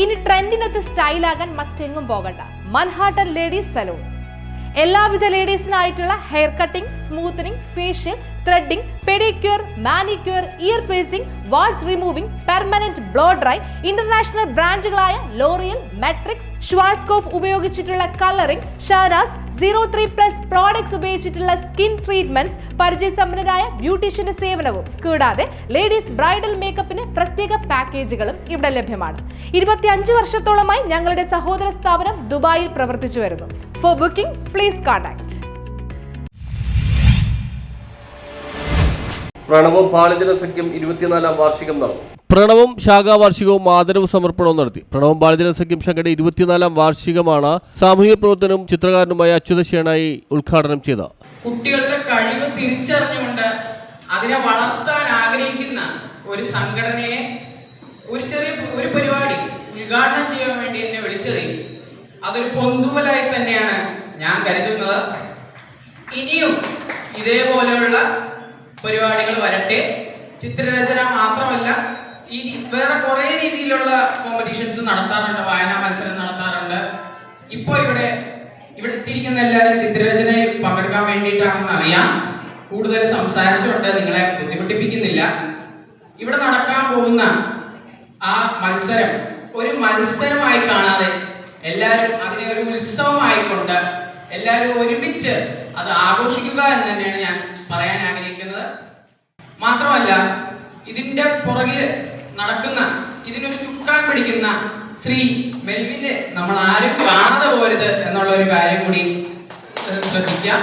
ഇനി ട്രെൻഡിനൊത്ത് സ്റ്റൈലാകാൻ മറ്റെങ്ങും പോകണ്ട. Manhattan ladies salon. എല്ലാവിധ ലേഡീസിനായിട്ടുള്ള hair cutting smoothening facial threading pedicure manicure ear piercing walls removing permanent blow dry international ബ്രാൻഡുകളായ L'Oreal Matrix Schwarzkopf ഉപയോഗിച്ചിട്ടുള്ള colouring Shahnaz zero three plus products ഉപയോഗിച്ചിട്ടുള്ള skin treatments പരിചയസമ്പന്നരായ ബ്യൂട്ടീഷ്യന്റെ സേവനവും. കൂടാതെ ലേഡീസ് ബ്രൈഡൽ മേക്കപ്പിന് പ്രത്യേക പാക്കേജുകളും ഇവിടെ ലഭ്യമാണ്. ഇരുപത്തിയഞ്ച് വർഷത്തോളമായി ഞങ്ങളുടെ സഹോദര സ്ഥാപനം ദുബായിൽ പ്രവർത്തിച്ചു വരുന്നു. ഫോർ ബുക്കിംഗ് പ്ലീസ് കോൺടാക്ട് പ്രണവും ബാലജന സഖ്യം ഇരുപത്തിനാലാം വാർഷികം നടന്നു. പ്രണവും ശാഖാവാർഷികവും ആദരവ് സമർപ്പണവും നടത്തി. പ്രണവും ബാലജന സഖ്യം ശങ്കയുടെ ഇരുപത്തിനാലാം വാർഷികമാണ് സാമൂഹിക പ്രവർത്തനവും ചിത്രകാരനുമായ അച്യുത ശേണായി ഉദ്ഘാടനം ചെയ്ത കുട്ടികളുടെ കഴിവ് തിരിച്ചറിഞ്ഞുകൊണ്ട് അതിനെ വളർത്താൻ ആഗ്രഹിക്കുന്ന ഒരു സംഘടനയെ ഒരു ചെറിയ ഒരു പരിപാടി ഉദ്ഘാടനം ചെയ്യാൻ വേണ്ടി എന്നെ വിളിച്ചത് അതൊരു പൊന്തുമലായി തന്നെയാണ് ഞാൻ കരുതുന്നത്. ഇനിയും ഇതേപോലെയുള്ള പരിപാടികൾ വരട്ടെ. ചിത്രരചന മാത്രമല്ല ഈ വേറെ കുറേ രീതിയിലുള്ള കോമ്പറ്റീഷൻസ് നടത്താറുണ്ട് വായനാ മത്സരം നടത്താറുണ്ട്. ഇപ്പോൾ ഇവിടെ ഇവിടെ എത്തിയിരിക്കുന്ന എല്ലാവരും ചിത്രരചനയിൽ പങ്കെടുക്കാൻ വേണ്ടിയിട്ടാണെന്ന് അറിയാം. കൂടുതൽ സംസാരിച്ചുകൊണ്ട് നിങ്ങളെ ബുദ്ധിമുട്ടിപ്പിക്കുന്നില്ല. ഇവിടെ നടക്കാൻ പോകുന്ന ആ മത്സരം ഒരു മത്സരമായി കാണാതെ എല്ലാവരും അതിനെ ഒരു ഉത്സവമായിക്കൊണ്ട് എല്ലാവരും ഒരുമിച്ച് അത് ആഘോഷിക്കുക എന്ന് തന്നെയാണ് ഞാൻ പറയാൻ ആഗ്രഹിക്കുന്നത്. മാത്രമല്ല ഇതിന്റെ പുറകിൽ നടക്കുന്ന ഇതിനൊരു ചുക്കാൻ പിടിക്കുന്ന ശ്രീ മെൽവിനെ നമ്മൾ ആരും കാണാതെ പോരുത് എന്നുള്ള ഒരു കാര്യം കൂടി ശ്രദ്ധിക്കാം.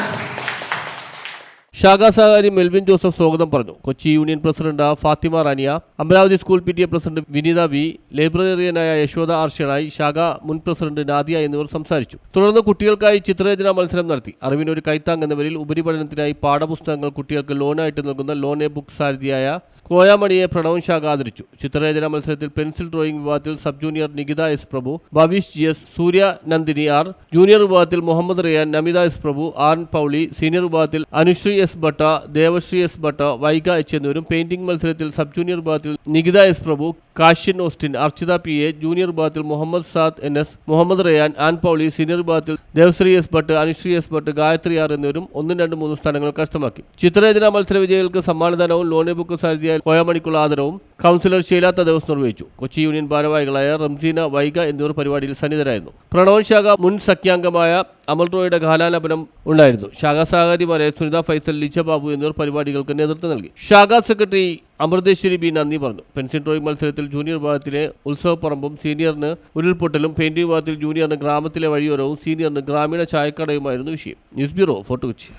ശാഖാ സഹകാരി മെൽവിൻ ജോസഫ് സ്വാഗതം പറഞ്ഞു. Kochi union president Fathima Rania Amaravathi school P T A president Vineetha V ലൈബ്രറിയനായ Yashoda ആർഷ്യനായി ശാഖ മുൻ പ്രസിഡന്റ് നാദിയ എന്നിവർ സംസാരിച്ചു. തുടർന്ന് കുട്ടികൾക്കായി ചിത്രരചനാ മത്സരം നടത്തി. അറിവിനൊരു കൈത്താങ് എന്ന പേരിൽ ഉപരിപഠനത്തിനായി പാഠപുസ്തകങ്ങൾ കുട്ടികൾക്ക് ലോണായിട്ട് നൽകുന്ന ലോൺ എ ബുക്ക് സാരഥിയായ കോയാമണിയെ പ്രണവൻ ശാഖ ആദരിച്ചു. ചിത്രരചനാ മത്സരത്തിൽ പെൻസിൽ ഡ്രോയിംഗ് വിഭാഗത്തിൽ sub junior Nikitha S Prabhu Bhavish G S Surya Nandini R junior വിഭാഗത്തിൽ Muhammad Riyan Namitha S Prabhu R Pauly senior വിഭാഗത്തിൽ Anusree S Bhatta Devasree S Bhatta Vaiga H എന്നിവരും പെയിന്റിംഗ് മത്സരത്തിൽ sub junior വിഭാഗത്തിൽ Nikitha S Prabhu Cassian Austin Archita P A junior വിഭാഗത്തിൽ Muhammad Saad N S Muhammad Rayan Ann Pauly senior വിഭാഗത്തിൽ Devasree S Bhat Anusree S Bhat Gayathri R എന്നിവരും ഒന്നും രണ്ടും മൂന്നും സ്ഥാനങ്ങൾ കരസ്ഥമാക്കി. ചിത്രരചന മത്സര വിജയികൾക്ക് സമ്മാനദാനവും ലോണെ ബുക്ക് സാരഥിയായ കോയമണിക്കുള്ള ആദരവും കൗൺസിലർ ഷീല തദേവസ് നിർവഹിച്ചു. കൊച്ചി യൂണിയൻ ഭാരവാഹികളായ റംസീന വൈഗ എന്നിവർ പരിപാടിയിൽ സന്നിധരായിരുന്നു. പ്രണവൻ ശാഖ മുൻ സഖ്യാംഗമായ അമൽ റോയുടെ ഗാലാലപനം ഉണ്ടായിരുന്നു. ശാഖാ സഹകാരിമാരായ സുനിത ഫൈസൽ ലിജ ബാബു എന്നിവർ പരിപാടികൾക്ക് നേതൃത്വം നൽകി. ശാഖാ സെക്രട്ടറി അമൃതേശ്വരി ബി നന്ദി പറഞ്ഞു. പെൻസിൽ ഡ്രോയിങ് മത്സരത്തിൽ ജൂനിയർ വിഭാഗത്തിലെ ഉത്സവപ്പറമ്പും സീനിയറിന് ഉരുൾപൊട്ടലും പെയിന്റിംഗ് വിഭാഗത്തിൽ ജൂനിയറിന് ഗ്രാമത്തിലെ വഴിയോരവും സീനിയറിന് ഗ്രാമീണ ചായക്കടയുമായിരുന്നു വിഷയം. News bureau Fort Kochi.